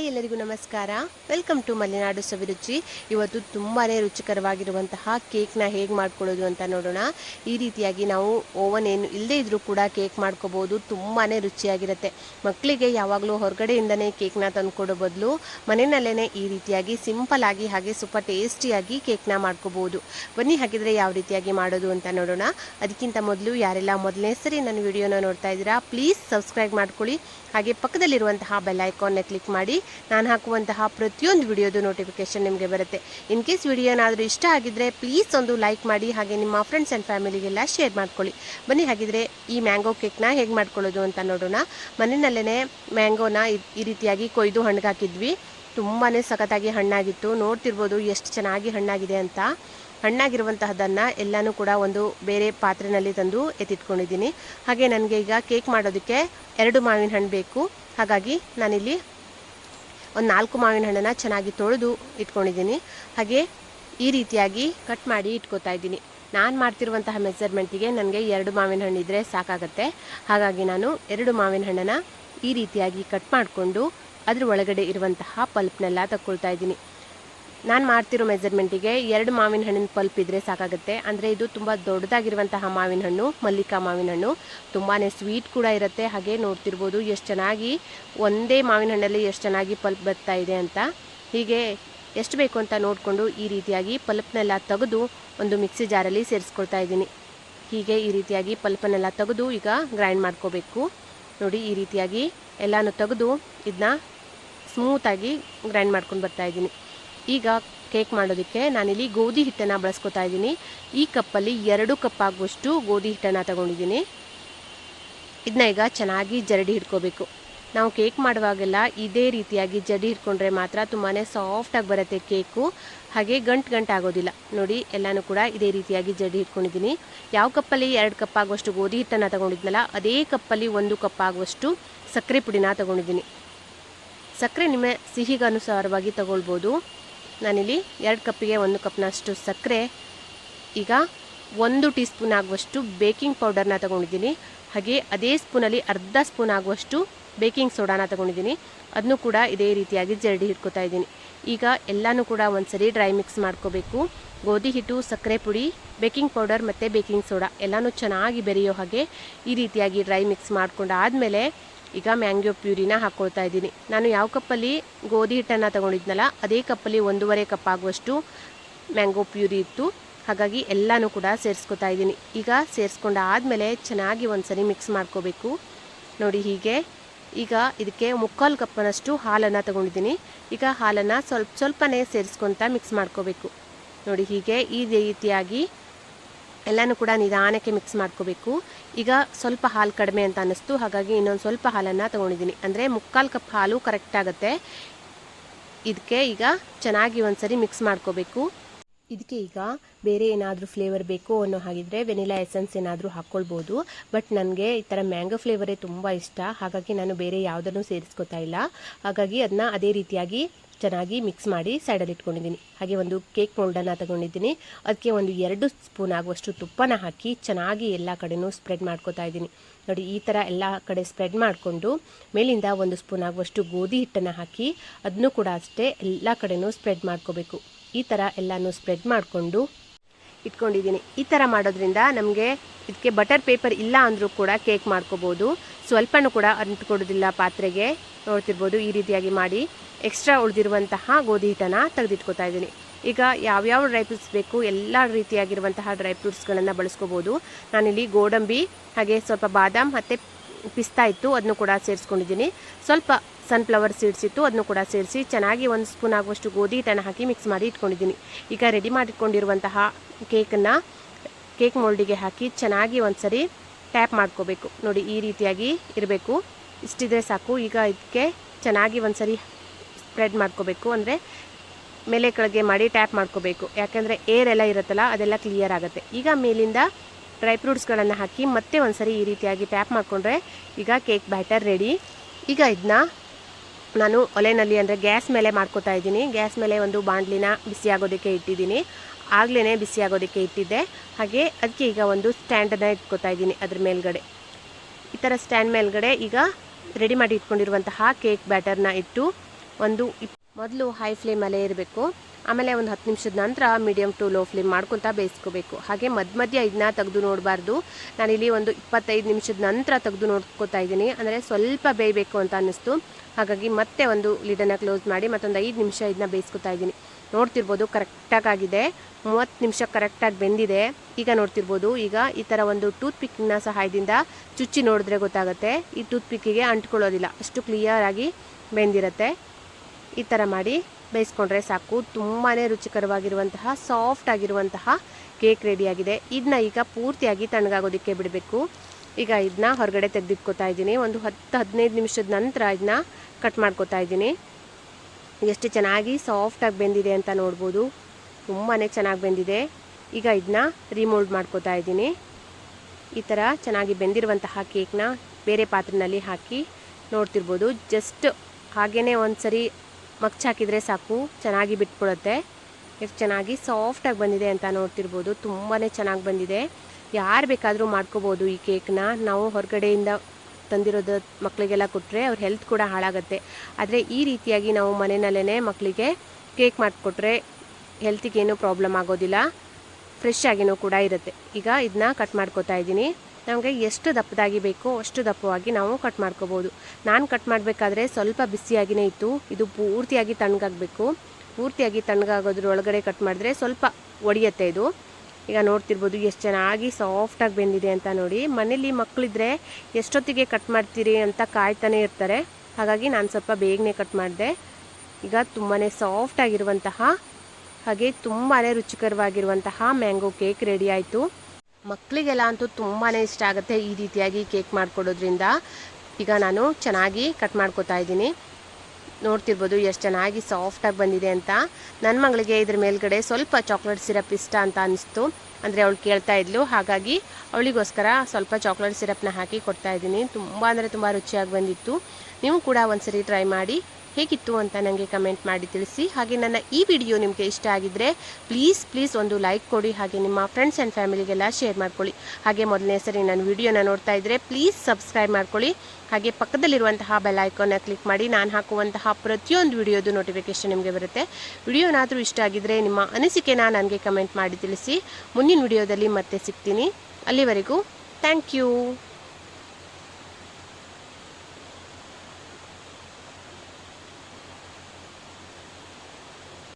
Hi ಎಲ್ಲರಿಗೂ ನಮಸ್ಕಾರ. Welcome to Malenadu Saviruchi. ಇವತ್ತು ತುಂಬಾ ರುಚಿಕರವಾಗಿರುವಂತಹ ಕೇಕ್ನ ಹೇಗೆ ಮಾಡ್ಕೊಳ್ಳೋದು ಅಂತ ನೋಡೋಣ. ಈ ರೀತಿಯಾಗಿ ನಾವು ಓವನ್ ಏನು ಇಲ್ಲದೇ ಇದ್ರೂ ಕೂಡ ಕೇಕ್ ಮಾಡ್ಕೋಬೋದು. ತುಂಬಾ ರುಚಿಯಾಗಿರುತ್ತೆ. ಮಕ್ಕಳಿಗೆ ಯಾವಾಗಲೂ ಹೊರಗಡೆಯಿಂದನೇ ಕೇಕ್ನ ತಂದುಕೊಡೋ ಬದಲು ಮನೆಯಲ್ಲೇ ಈ ರೀತಿಯಾಗಿ ಸಿಂಪಲ್ ಆಗಿ ಹಾಗೆ ಸ್ವಲ್ಪ ಟೇಸ್ಟಿಯಾಗಿ ಕೇಕ್ನ ಮಾಡ್ಕೋಬೋದು. ಬನ್ನಿ ಹಾಗಿದ್ರೆ ಯಾವ ರೀತಿಯಾಗಿ ಮಾಡೋದು ಅಂತ ನೋಡೋಣ. ಅದಕ್ಕಿಂತ ಮೊದಲು ಯಾರೆಲ್ಲ ಮೊದಲನೇ ಸರಿ ನನ್ನ ವಿಡಿಯೋನ ನೋಡ್ತಾ ಇದ್ದೀರಾ ಪ್ಲೀಸ್ ಸಬ್ಸ್ಕ್ರೈಬ್ ಮಾಡ್ಕೊಳ್ಳಿ. ಹಾಗೆ ಪಕ್ಕದಲ್ಲಿರುವಂತಹ ಬೆಲ್ ಐಕಾನ್ನ ಕ್ಲಿಕ್ ಮಾಡಿ. ನಾನು ಹಾಕುವಂತಹ ಪ್ರತಿಯೊಂದು ವಿಡಿಯೋದು ನೋಟಿಫಿಕೇಶನ್ ನಿಮಗೆ ಬರುತ್ತೆ. ಇನ್ ಕೇಸ್ ವಿಡಿಯೋನಾದರೂ ಇಷ್ಟ ಆಗಿದ್ರೆ ಪ್ಲೀಸ್ ಒಂದು ಲೈಕ್ ಮಾಡಿ, ಹಾಗೆ ನಿಮ್ಮ ಫ್ರೆಂಡ್ಸ್ ಆ್ಯಂಡ್ ಫ್ಯಾಮಿಲಿಗೆಲ್ಲ ಶೇರ್ ಮಾಡ್ಕೊಳ್ಳಿ. ಬನ್ನಿ ಹಾಗಿದ್ರೆ ಈ ಮ್ಯಾಂಗೋ ಕೇಕ್ನ ಹೇಗೆ ಮಾಡ್ಕೊಳ್ಳೋದು ಅಂತ ನೋಡೋಣ. ಮನೆಯಲ್ಲೇ ಮ್ಯಾಂಗೋನ ಈ- ರೀತಿಯಾಗಿ ಕೊಯ್ದು ಹಾಕಿದ್ವಿ. ತುಂಬಾ ಸಖತ್ತಾಗಿ ಹಣ್ಣಾಗಿತ್ತು. ನೋಡ್ತಿರ್ಬೋದು ಎಷ್ಟು ಚೆನ್ನಾಗಿ ಹಣ್ಣಾಗಿದೆ ಅಂತ. ಹಣ್ಣಾಗಿರುವಂತಹದ್ದನ್ನು ಎಲ್ಲನೂ ಕೂಡ ಒಂದು ಬೇರೆ ಪಾತ್ರೆನಲ್ಲಿ ತಂದು ಎತ್ತಿಟ್ಕೊಂಡಿದ್ದೀನಿ. ಹಾಗೆ ನನಗೆ ಈಗ ಕೇಕ್ ಮಾಡೋದಕ್ಕೆ ಎರಡು ಮಾವಿನ ಹಣ್ಣು ಬೇಕು. ಹಾಗಾಗಿ ನಾನಿಲ್ಲಿ ಒಂದು ನಾಲ್ಕು ಮಾವಿನ ಹಣ್ಣನ್ನು ಚೆನ್ನಾಗಿ ತೊಳೆದು ಇಟ್ಕೊಂಡಿದ್ದೀನಿ. ಹಾಗೆ ಈ ರೀತಿಯಾಗಿ ಕಟ್ ಮಾಡಿ ಇಟ್ಕೋತಾ ಇದ್ದೀನಿ. ನಾನು ಮಾಡ್ತಿರುವಂತಹ ಮೆಜರ್ಮೆಂಟಿಗೆ ನನಗೆ ಎರಡು ಮಾವಿನ ಹಣ್ಣು ಇದ್ದರೆ ಸಾಕಾಗತ್ತೆ. ಹಾಗಾಗಿ ನಾನು ಎರಡು ಮಾವಿನ ಹಣ್ಣನ್ನು ಈ ರೀತಿಯಾಗಿ ಕಟ್ ಮಾಡಿಕೊಂಡು ಅದರ ಒಳಗಡೆ ಇರುವಂತಹ ಪಲ್ಪ್ನೆಲ್ಲ ತಕ್ಕೊಳ್ತಾ ಇದ್ದೀನಿ. ನಾನು ಮಾಡ್ತಿರೋ ಮೆಜರ್ಮೆಂಟಿಗೆ ಎರಡು ಮಾವಿನ ಹಣ್ಣಿನ ಪಲ್ಪ್ ಇದ್ದರೆ ಸಾಕಾಗುತ್ತೆ. ಅಂದರೆ ಇದು ತುಂಬ ದೊಡ್ಡದಾಗಿರುವಂತಹ ಮಾವಿನ ಹಣ್ಣು, ಮಲ್ಲಿಕಾ ಮಾವಿನ ಹಣ್ಣು. ತುಂಬಾ ಸ್ವೀಟ್ ಕೂಡ ಇರುತ್ತೆ. ಹಾಗೆ ನೋಡ್ತಿರ್ಬೋದು ಎಷ್ಟು ಚೆನ್ನಾಗಿ, ಒಂದೇ ಮಾವಿನ ಹಣ್ಣಲ್ಲಿ ಎಷ್ಟು ಚೆನ್ನಾಗಿ ಪಲ್ಪ್ ಬರ್ತಾ ಇದೆ ಅಂತ. ಹೀಗೆ ಎಷ್ಟು ಬೇಕು ಅಂತ ನೋಡಿಕೊಂಡು ಈ ರೀತಿಯಾಗಿ ಪಲ್ಪ್ನೆಲ್ಲ ತೆಗೆದು ಒಂದು ಮಿಕ್ಸಿ ಜಾರಲ್ಲಿ ಸೇರಿಸ್ಕೊಳ್ತಾ ಇದ್ದೀನಿ. ಹೀಗೆ ಈ ರೀತಿಯಾಗಿ ಪಲ್ಪನ್ನೆಲ್ಲ ತೆಗೆದು ಈಗ ಗ್ರೈಂಡ್ ಮಾಡ್ಕೋಬೇಕು. ನೋಡಿ ಈ ರೀತಿಯಾಗಿ ಎಲ್ಲನೂ ತೆಗೆದು ಇದನ್ನ ಸ್ಮೂತಾಗಿ ಗ್ರೈಂಡ್ ಮಾಡ್ಕೊಂಡು ಬರ್ತಾ ಇದ್ದೀನಿ. ಈಗ ಕೇಕ್ ಮಾಡೋದಕ್ಕೆ ನಾನಿಲ್ಲಿ ಗೋಧಿ ಹಿಟ್ಟನ್ನು ಬಳಸ್ಕೊತಾ ಇದ್ದೀನಿ. ಈ ಕಪ್ಪಲ್ಲಿ ಎರಡು ಕಪ್ ಆಗುವಷ್ಟು ಗೋಧಿ ಹಿಟ್ಟನ್ನು ತಗೊಂಡಿದ್ದೀನಿ. ಇದನ್ನ ಈಗ ಚೆನ್ನಾಗಿ ಜರಡಿ ಹಿಡ್ಕೋಬೇಕು. ನಾವು ಕೇಕ್ ಮಾಡುವಾಗೆಲ್ಲ ಇದೇ ರೀತಿಯಾಗಿ ಜಡಿ ಹಿಡ್ಕೊಂಡ್ರೆ ಮಾತ್ರ ತುಂಬಾ ಸಾಫ್ಟಾಗಿ ಬರುತ್ತೆ ಕೇಕು. ಹಾಗೆ ಗಂಟು ಗಂಟು ಆಗೋದಿಲ್ಲ. ನೋಡಿ, ಎಲ್ಲನೂ ಕೂಡ ಇದೇ ರೀತಿಯಾಗಿ ಜಡಿ ಹಿಡ್ಕೊಂಡಿದ್ದೀನಿ. ಯಾವ ಕಪ್ಪಲ್ಲಿ ಎರಡು ಕಪ್ ಆಗುವಷ್ಟು ಗೋಧಿ ಹಿಟ್ಟನ್ನು ತಗೊಂಡಿದ್ನಲ್ಲ, ಅದೇ ಕಪ್ಪಲ್ಲಿ ಒಂದು ಕಪ್ ಆಗುವಷ್ಟು ಸಕ್ಕರೆ ಪುಡಿನ ತಗೊಂಡಿದ್ದೀನಿ. ಸಕ್ಕರೆ ನಿಮ್ಮ ಸಿಹಿಗನುಸಾರವಾಗಿ ತಗೊಳ್ಬೋದು. ನಾನಿಲ್ಲಿ ಎರಡು ಕಪ್ಪಿಗೆ ಒಂದು ಕಪ್ನಷ್ಟು ಸಕ್ಕರೆ, ಈಗ ಒಂದು ಟೀ ಸ್ಪೂನ್ ಆಗುವಷ್ಟು ಬೇಕಿಂಗ್ ಪೌಡರ್ನ ತಗೊಂಡಿದ್ದೀನಿ. ಹಾಗೆ ಅದೇ ಸ್ಪೂನಲ್ಲಿ ಅರ್ಧ ಸ್ಪೂನ್ ಆಗುವಷ್ಟು ಬೇಕಿಂಗ್ ಸೋಡಾನ ತಗೊಂಡಿದ್ದೀನಿ. ಅದನ್ನು ಕೂಡ ಇದೇ ರೀತಿಯಾಗಿ ಜರಡಿ ಹಿಡ್ಕೊತಾ ಇದ್ದೀನಿ. ಈಗ ಎಲ್ಲನೂ ಕೂಡ ಒಂದ್ಸರಿ ಡ್ರೈ ಮಿಕ್ಸ್ ಮಾಡ್ಕೋಬೇಕು. ಗೋಧಿ ಹಿಟ್ಟು, ಸಕ್ಕರೆ ಪುಡಿ, ಬೇಕಿಂಗ್ ಪೌಡರ್ ಮತ್ತು ಬೇಕಿಂಗ್ ಸೋಡಾ ಎಲ್ಲನೂ ಚೆನ್ನಾಗಿ ಬೆರೆಯೋ ಹಾಗೆ ಈ ರೀತಿಯಾಗಿ ಡ್ರೈ ಮಿಕ್ಸ್ ಮಾಡ್ಕೊಂಡಾದಮೇಲೆ ಈಗ ಮ್ಯಾಂಗೋ ಪ್ಯೂರಿನ ಹಾಕ್ಕೊಳ್ತಾ ಇದ್ದೀನಿ. ನಾನು ಯಾವ ಕಪ್ಪಲ್ಲಿ ಗೋಧಿ ಹಿಟ್ಟನ್ನು ತಗೊಂಡಿದ್ನಲ್ಲ, ಅದೇ ಕಪ್ಪಲ್ಲಿ ಒಂದೂವರೆ ಕಪ್ ಆಗುವಷ್ಟು ಮ್ಯಾಂಗೋ ಪ್ಯೂರಿ ಇತ್ತು. ಹಾಗಾಗಿ ಎಲ್ಲನೂ ಕೂಡ ಸೇರಿಸ್ಕೊತಾ ಇದ್ದೀನಿ. ಈಗ ಸೇರಿಸ್ಕೊಂಡಾದಮೇಲೆ ಚೆನ್ನಾಗಿ ಒಂದ್ಸರಿ ಮಿಕ್ಸ್ ಮಾಡ್ಕೋಬೇಕು. ನೋಡಿ ಹೀಗೆ. ಈಗ ಇದಕ್ಕೆ ಮುಕ್ಕಾಲು ಕಪ್ಪನಷ್ಟು ಹಾಲನ್ನು ತಗೊಂಡಿದ್ದೀನಿ. ಈಗ ಹಾಲನ್ನು ಸ್ವಲ್ಪ ಸ್ವಲ್ಪನೇ ಸೇರಿಸ್ಕೊತ ಮಿಕ್ಸ್ ಮಾಡ್ಕೋಬೇಕು. ನೋಡಿ ಹೀಗೆ ಈ ರೀತಿಯಾಗಿ ಎಲ್ಲನೂ ಕೂಡ ನಿಧಾನಕ್ಕೆ ಮಿಕ್ಸ್ ಮಾಡ್ಕೋಬೇಕು. ಈಗ ಸ್ವಲ್ಪ ಹಾಲು ಕಡಿಮೆ ಅಂತ ಅನ್ನಿಸ್ತು. ಹಾಗಾಗಿ ಇನ್ನೊಂದು ಸ್ವಲ್ಪ ಹಾಲನ್ನು ತೊಗೊಂಡಿದ್ದೀನಿ ಅಂದರೆ ಮುಕ್ಕಾಲು ಕಪ್ ಹಾಲು ಕರೆಕ್ಟ್ ಆಗುತ್ತೆ. ಇದಕ್ಕೆ ಈಗ ಚೆನ್ನಾಗಿ ಒಂದ್ಸರಿ ಮಿಕ್ಸ್ ಮಾಡ್ಕೋಬೇಕು. ಇದಕ್ಕೆ ಈಗ ಬೇರೆ ಏನಾದರೂ ಫ್ಲೇವರ್ ಬೇಕು ಅನ್ನೋ ಹಾಗಿದ್ರೆ ವೆನಿಲಾ ಎಸೆನ್ಸ್ ಏನಾದರೂ ಹಾಕ್ಕೊಳ್ಬೋದು ಬಟ್ ನನಗೆ ಈ ಥರ ಮ್ಯಾಂಗೋ ಫ್ಲೇವರೇ ತುಂಬ ಇಷ್ಟ. ಹಾಗಾಗಿ ನಾನು ಬೇರೆ ಯಾವುದನ್ನು ಸೇರಿಸ್ಕೊತಾ ಇಲ್ಲ. ಹಾಗಾಗಿ ಅದನ್ನ ಅದೇ ರೀತಿಯಾಗಿ ಚೆನ್ನಾಗಿ ಮಿಕ್ಸ್ ಮಾಡಿ ಸೈಡಲ್ಲಿ ಇಟ್ಕೊಂಡಿದ್ದೀನಿ. ಹಾಗೆ ಒಂದು ಕೇಕ್ ಮೋಲ್ಡನ್ನು ತಗೊಂಡಿದ್ದೀನಿ. ಅದಕ್ಕೆ ಒಂದು ಎರಡು ಸ್ಪೂನ್ ಆಗುವಷ್ಟು ತುಪ್ಪನ ಹಾಕಿ ಚೆನ್ನಾಗಿ ಎಲ್ಲ ಕಡೆನೂ ಸ್ಪ್ರೆಡ್ ಮಾಡ್ಕೋತಾ ಇದ್ದೀನಿ. ನೋಡಿ, ಈ ಥರ ಎಲ್ಲ ಕಡೆ ಸ್ಪ್ರೆಡ್ ಮಾಡಿಕೊಂಡು ಮೇಲಿಂದ ಒಂದು ಸ್ಪೂನ್ ಆಗುವಷ್ಟು ಗೋಧಿ ಹಿಟ್ಟನ್ನು ಹಾಕಿ ಅದನ್ನು ಕೂಡ ಅಷ್ಟೇ ಎಲ್ಲ ಕಡೆನೂ ಸ್ಪ್ರೆಡ್ ಮಾಡ್ಕೋಬೇಕು. ಈ ಥರ ಎಲ್ಲನೂ ಸ್ಪ್ರೆಡ್ ಮಾಡಿಕೊಂಡು ಇಟ್ಕೊಂಡಿದ್ದೀನಿ. ಈ ಥರ ಮಾಡೋದ್ರಿಂದ ನಮಗೆ ಇದಕ್ಕೆ ಬಟರ್ ಪೇಪರ್ ಇಲ್ಲ ಅಂದರೂ ಕೂಡ ಕೇಕ್ ಮಾಡ್ಕೋಬೋದು. ಸ್ವಲ್ಪನೂ ಕೂಡ ಅಂಟ್ಕೊಡೋದಿಲ್ಲ ಪಾತ್ರೆಗೆ. ನೋಡ್ತಿರ್ಬೋದು ಈ ರೀತಿಯಾಗಿ ಮಾಡಿ ಎಕ್ಸ್ಟ್ರಾ ಉಳಿದಿರುವಂತಹ ಗೋಧಿ ಹಿಟ್ಟನ್ನು ತೆಗೆದಿಟ್ಕೊತಾ ಇದ್ದೀನಿ. ಈಗ ಯಾವ್ಯಾವ ಡ್ರೈ ಫ್ರೂಟ್ಸ್ ಬೇಕು, ಎಲ್ಲ ರೀತಿಯಾಗಿರುವಂತಹ ಡ್ರೈ ಫ್ರೂಟ್ಸ್ಗಳನ್ನು ಬಳಸ್ಕೋಬೋದು. ನಾನಿಲ್ಲಿ ಗೋಡಂಬಿ, ಹಾಗೆ ಸ್ವಲ್ಪ ಬಾದಾಮ್ ಮತ್ತು ಪಿಸ್ತಾ ಇತ್ತು ಅದನ್ನು ಕೂಡ ಸೇರಿಸ್ಕೊಂಡಿದ್ದೀನಿ. ಸ್ವಲ್ಪ ಸನ್ಫ್ಲವರ್ ಸೀಡ್ಸ್ ಇತ್ತು ಅದನ್ನು ಕೂಡ ಸೇರಿಸಿ ಚೆನ್ನಾಗಿ ಒಂದು ಸ್ಪೂನ್ ಆಗುವಷ್ಟು ಗೋಧಿ ಹಿಟ್ಟನ್ನು ಹಾಕಿ ಮಿಕ್ಸ್ ಮಾಡಿ ಇಟ್ಕೊಂಡಿದ್ದೀನಿ. ಈಗ ರೆಡಿ ಮಾಡಿಟ್ಕೊಂಡಿರುವಂತಹ ಕೇಕನ್ನು, ಕೇಕ್ ಮೋಲ್ಡಿಗೆ ಹಾಕಿ ಚೆನ್ನಾಗಿ ಒಂದು ಸರಿ ಟ್ಯಾಪ್ ಮಾಡ್ಕೋಬೇಕು. ನೋಡಿ, ಈ ರೀತಿಯಾಗಿ ಇರಬೇಕು. ಇಷ್ಟಿದ್ರೆ ಸಾಕು. ಈಗ ಇದಕ್ಕೆ ಚೆನ್ನಾಗಿ ಒಂದ್ಸರಿ ಸ್ಪ್ರೆಡ್ ಮಾಡ್ಕೋಬೇಕು. ಅಂದರೆ ಮೇಲೆ ಕೆಳಗೆ ಮಾಡಿ ಟ್ಯಾಪ್ ಮಾಡ್ಕೋಬೇಕು. ಯಾಕೆಂದರೆ ಏರ್ ಎಲ್ಲ ಇರುತ್ತಲ್ಲ, ಅದೆಲ್ಲ ಕ್ಲಿಯರ್ ಆಗುತ್ತೆ. ಈಗ ಮೇಲಿಂದ ಡ್ರೈ ಫ್ರೂಟ್ಸ್ಗಳನ್ನು ಹಾಕಿ ಮತ್ತೆ ಒಂದು ಸರಿ ಈ ರೀತಿಯಾಗಿ ಟ್ಯಾಪ್ ಮಾಡಿಕೊಂಡ್ರೆ ಈಗ ಕೇಕ್ ಬ್ಯಾಟರ್ ರೆಡಿ. ಈಗ ಇದನ್ನ ನಾನು ಒಲೆನಲ್ಲಿ ಅಂದರೆ ಗ್ಯಾಸ್ ಮೇಲೆ ಮಾಡ್ಕೋತಾ ಇದ್ದೀನಿ. ಗ್ಯಾಸ್ ಮೇಲೆ ಒಂದು ಬಾಂಡ್ಲಿನ ಬಿಸಿ ಆಗೋದಕ್ಕೆ ಇಟ್ಟಿದ್ದೀನಿ. ಆಗಲೇ ಬಿಸಿ ಆಗೋದಕ್ಕೆ ಇಟ್ಟಿದ್ದೆ. ಹಾಗೆ ಅದಕ್ಕೆ ಈಗ ಒಂದು ಸ್ಟ್ಯಾಂಡನ್ನು ಇಟ್ಕೋತಾ ಇದ್ದೀನಿ ಅದ್ರ ಮೇಲ್ಗಡೆ. ಈ ಥರ ಸ್ಟ್ಯಾಂಡ್ ಮೇಲ್ಗಡೆ ಈಗ ರೆಡಿ ಮಾಡಿ ಇಟ್ಕೊಂಡಿರುವಂತಹ ಕೇಕ್ ಬ್ಯಾಟರ್ನ ಇಟ್ಟು ಒಂದು ಮೊದಲು ಹೈ ಫ್ಲೇಮಲ್ಲೇ ಇರಬೇಕು. ಆಮೇಲೆ ಒಂದು ಹತ್ತು ನಿಮಿಷದ ನಂತರ ಮೀಡಿಯಮ್ ಟು ಲೋ ಫ್ಲೇಮ್ ಮಾಡ್ಕೊತಾ ಬೇಯಿಸ್ಕೋಬೇಕು. ಹಾಗೆ ಮಧ್ಯ ಮಧ್ಯ ಇದನ್ನ ತೆಗೆದು ನೋಡಬಾರ್ದು. ನಾನಿಲ್ಲಿ ಒಂದು ಇಪ್ಪತ್ತೈದು ನಿಮಿಷದ ನಂತರ ತೆಗೆದು ನೋಡ್ಕೋತಾ ಇದ್ದೀನಿ. ಅಂದರೆ ಸ್ವಲ್ಪ ಬೇಯಬೇಕು ಅಂತ ಅನ್ನಿಸ್ತು. ಹಾಗಾಗಿ ಮತ್ತೆ ಒಂದು ಲಿಡನ್ನು ಕ್ಲೋಸ್ ಮಾಡಿ ಮತ್ತೊಂದು ಐದು ನಿಮಿಷ ಇದನ್ನ ಬೇಯಿಸ್ಕೊತಾ ಇದ್ದೀನಿ. ನೋಡ್ತಿರ್ಬೋದು ಕರೆಕ್ಟಾಗಿ ಆಗಿದೆ. ಮೂವತ್ತು ನಿಮಿಷ ಕರೆಕ್ಟಾಗಿ ಬೆಂದಿದೆ. ಈಗ ನೋಡ್ತಿರ್ಬೋದು, ಈಗ ಈ ಥರ ಒಂದು ಟೂತ್ ಪಿಕ್ನ ಸಹಾಯದಿಂದ ಚುಚ್ಚಿ ನೋಡಿದ್ರೆ ಗೊತ್ತಾಗುತ್ತೆ. ಈ ಟೂತ್ ಪಿಕ್ಕಿಗೆ ಅಂಟ್ಕೊಳ್ಳೋದಿಲ್ಲ. ಅಷ್ಟು ಕ್ಲಿಯರಾಗಿ ಬೆಂದಿರುತ್ತೆ. ಈ ಥರ ಮಾಡಿ ಬೇಯಿಸ್ಕೊಂಡ್ರೆ ಸಾಕು. ತುಂಬಾ ರುಚಿಕರವಾಗಿರುವಂತಹ ಸಾಫ್ಟ್ ಆಗಿರುವಂತಹ ಕೇಕ್ ರೆಡಿಯಾಗಿದೆ ಇದನ್ನ ಈಗ ಪೂರ್ತಿಯಾಗಿ ತಣ್ಣಗಾಗೋದಕ್ಕೆ ಬಿಡಬೇಕು. ಈಗ ಇದನ್ನ ಹೊರಗಡೆ ತೆಗೆದಿಟ್ಕೋತಾ ಇದ್ದೀನಿ. ಒಂದು ಹತ್ತು, ಹದಿನೈದು ನಿಮಿಷದ ನಂತರ ಇದನ್ನ ಕಟ್ ಮಾಡ್ಕೋತಾ ಇದ್ದೀನಿ. ಎಷ್ಟು ಚೆನ್ನಾಗಿ ಸಾಫ್ಟಾಗಿ ಬೆಂದಿದೆ ಅಂತ ನೋಡ್ಬೋದು. ತುಂಬಾ ಚೆನ್ನಾಗಿ ಬೆಂದಿದೆ. ಈಗ ಇದನ್ನ ರಿಮೋಲ್ಡ್ ಮಾಡ್ಕೋತಾ ಇದ್ದೀನಿ. ಈ ಥರ ಚೆನ್ನಾಗಿ ಬೆಂದಿರುವಂತಹ ಕೇಕ್ನ ಬೇರೆ ಪಾತ್ರೆಯಲ್ಲಿ ಹಾಕಿ ನೋಡ್ತಿರ್ಬೋದು. ಜಸ್ಟ್ ಹಾಗೇ ಒಂದು ಸರಿ ಮಗ್ಚಾಕಿದರೆ ಸಾಕು, ಚೆನ್ನಾಗಿ ಬಿಟ್ಬಿಡುತ್ತೆ. ಎಷ್ಟು ಚೆನ್ನಾಗಿ ಸಾಫ್ಟಾಗಿ ಬಂದಿದೆ ಅಂತ ನೋಡ್ತಿರ್ಬೋದು ತುಂಬಾ ಚೆನ್ನಾಗಿ ಬಂದಿದೆ. ಯಾರು ಬೇಕಾದರೂ ಮಾಡ್ಕೋಬೋದು ಈ ಕೇಕ್ನ. ನಾವು ಹೊರಗಡೆಯಿಂದ ತಂದಿರೋದು ಮಕ್ಕಳಿಗೆಲ್ಲ ಕೊಟ್ಟರೆ ಅವ್ರ ಹೆಲ್ತ್ ಕೂಡ ಹಾಳಾಗುತ್ತೆ. ಆದರೆ ಈ ರೀತಿಯಾಗಿ ನಾವು ಮನೆಯಲ್ಲೇ ಮಕ್ಕಳಿಗೆ ಕೇಕ್ ಮಾಡಿಕೊಟ್ರೆ ಹೆಲ್ತಿಗೇನು ಪ್ರಾಬ್ಲಮ್ ಆಗೋದಿಲ್ಲ. ಫ್ರೆಶ್ ಆಗಿನೂ ಕೂಡ ಇರುತ್ತೆ. ಈಗ ಇದನ್ನ ಕಟ್ ಮಾಡ್ಕೋತಾ ಇದ್ದೀನಿ. ನಮಗೆ ಎಷ್ಟು ದಪ್ಪದಾಗಿ ಬೇಕೋ ಅಷ್ಟು ದಪ್ಪವಾಗಿ ನಾವು ಕಟ್ ಮಾಡ್ಕೋಬೋದು. ನಾನು ಕಟ್ ಮಾಡಬೇಕಾದ್ರೆ ಸ್ವಲ್ಪ ಬಿಸಿಯಾಗಿಯೇ ಇತ್ತು. ಇದು ಪೂರ್ತಿಯಾಗಿ ತಣ್ಣಗಾಗಬೇಕು. ಪೂರ್ತಿಯಾಗಿ ತಣ್ಣಗಾಗೋದ್ರ ಒಳಗಡೆ ಕಟ್ ಮಾಡಿದ್ರೆ ಸ್ವಲ್ಪ ಒಡೆಯುತ್ತೆ ಇದು. ಈಗ ನೋಡ್ತಿರ್ಬೋದು ಎಷ್ಟು ಚೆನ್ನಾಗಿ ಸಾಫ್ಟಾಗಿ ಬೆಂದಿದೆ ಅಂತ ನೋಡಿ. ಮನೇಲಿ ಮಕ್ಕಳಿದ್ರೆ ಎಷ್ಟೊತ್ತಿಗೆ ಕಟ್ ಮಾಡ್ತೀರಿ ಅಂತ ಕಾಯ್ತಾನೆ ಇರ್ತಾರೆ. ಹಾಗಾಗಿ ನಾನು ಸ್ವಲ್ಪ ಬೇಗನೆ ಕಟ್ ಮಾಡಿದೆ. ಈಗ ತುಂಬಾ ಸಾಫ್ಟಾಗಿರುವಂತಹ ಹಾಗೆ ತುಂಬಾ ರುಚಿಕರವಾಗಿರುವಂತಹ ಮ್ಯಾಂಗೋ ಕೇಕ್ ರೆಡಿ ಆಯಿತು. ಮಕ್ಕಳಿಗೆಲ್ಲ ಅಂತೂ ತುಂಬಾ ಇಷ್ಟ ಆಗುತ್ತೆ ಈ ರೀತಿಯಾಗಿ ಕೇಕ್ ಮಾಡಿಕೊಡೋದ್ರಿಂದ. ಈಗ ನಾನು ಚೆನ್ನಾಗಿ ಕಟ್ ಮಾಡ್ಕೋತಾ ಇದ್ದೀನಿ. ನೋಡ್ತಿರ್ಬೋದು ಎಷ್ಟು ಚೆನ್ನಾಗಿ ಸಾಫ್ಟಾಗಿ ಬಂದಿದೆ ಅಂತ. ನನ್ನ ಮಗಳಿಗೆ ಇದ್ರ ಮೇಲ್ಗಡೆ ಸ್ವಲ್ಪ ಚಾಕ್ಲೇಟ್ ಸಿರಪ್ ಇಷ್ಟ ಅಂತ ಅನಿಸ್ತು. ಅಂದರೆ ಅವಳು ಕೇಳ್ತಾ ಇದ್ಲು. ಹಾಗಾಗಿ ಅವಳಿಗೋಸ್ಕರ ಸ್ವಲ್ಪ ಚಾಕ್ಲೇಟ್ ಸಿರಪ್ನ ಹಾಕಿ ಕೊಡ್ತಾ ಇದ್ದೀನಿ. ತುಂಬ ಅಂದರೆ ತುಂಬ ರುಚಿಯಾಗಿ ಬಂದಿತ್ತು. ನೀವು ಕೂಡ ಒಂದ್ಸರಿ ಟ್ರೈ ಮಾಡಿ. ಹೇಗಿತ್ತು ಅಂತ ನನಗೆ ಕಮೆಂಟ್ ಮಾಡಿ ತಿಳಿಸಿ. ಹಾಗೆ ನನ್ನ ಈ ವಿಡಿಯೋ ನಿಮಗೆ ಇಷ್ಟ ಆಗಿದ್ದರೆ ಪ್ಲೀಸ್ ಪ್ಲೀಸ್ ಒಂದು ಲೈಕ್ ಕೊಡಿ, ಹಾಗೆ ನಿಮ್ಮ ಫ್ರೆಂಡ್ಸ್ ಆ್ಯಂಡ್ ಫ್ಯಾಮಿಲಿಗೆಲ್ಲ ಶೇರ್ ಮಾಡ್ಕೊಳ್ಳಿ. ಹಾಗೆ ಮೊದಲನೇ ಸರಿ ನಾನು ವಿಡಿಯೋನ ನೋಡ್ತಾ ಇದ್ದರೆ ಪ್ಲೀಸ್ ಸಬ್ಸ್ಕ್ರೈಬ್ ಮಾಡ್ಕೊಳ್ಳಿ. ಹಾಗೆ ಪಕ್ಕದಲ್ಲಿರುವಂತಹ ಬೆಲ್ ಕ್ಲಿಕ್ ಮಾಡಿ ನಾನು ಹಾಕುವಂತಹ ಪ್ರತಿಯೊಂದು ವಿಡಿಯೋದು ನೋಟಿಫಿಕೇಶನ್ ನಿಮಗೆ ಬರುತ್ತೆ. ವಿಡಿಯೋನಾದರೂ ಇಷ್ಟ ಆಗಿದ್ದರೆ ನಿಮ್ಮ ಅನಿಸಿಕೆನ ನನಗೆ ಕಮೆಂಟ್ ಮಾಡಿ ತಿಳಿಸಿ. ಮುಂದಿನ ವಿಡಿಯೋದಲ್ಲಿ ಮತ್ತೆ ಸಿಗ್ತೀನಿ. ಅಲ್ಲಿವರೆಗೂ ಥ್ಯಾಂಕ್ ಯು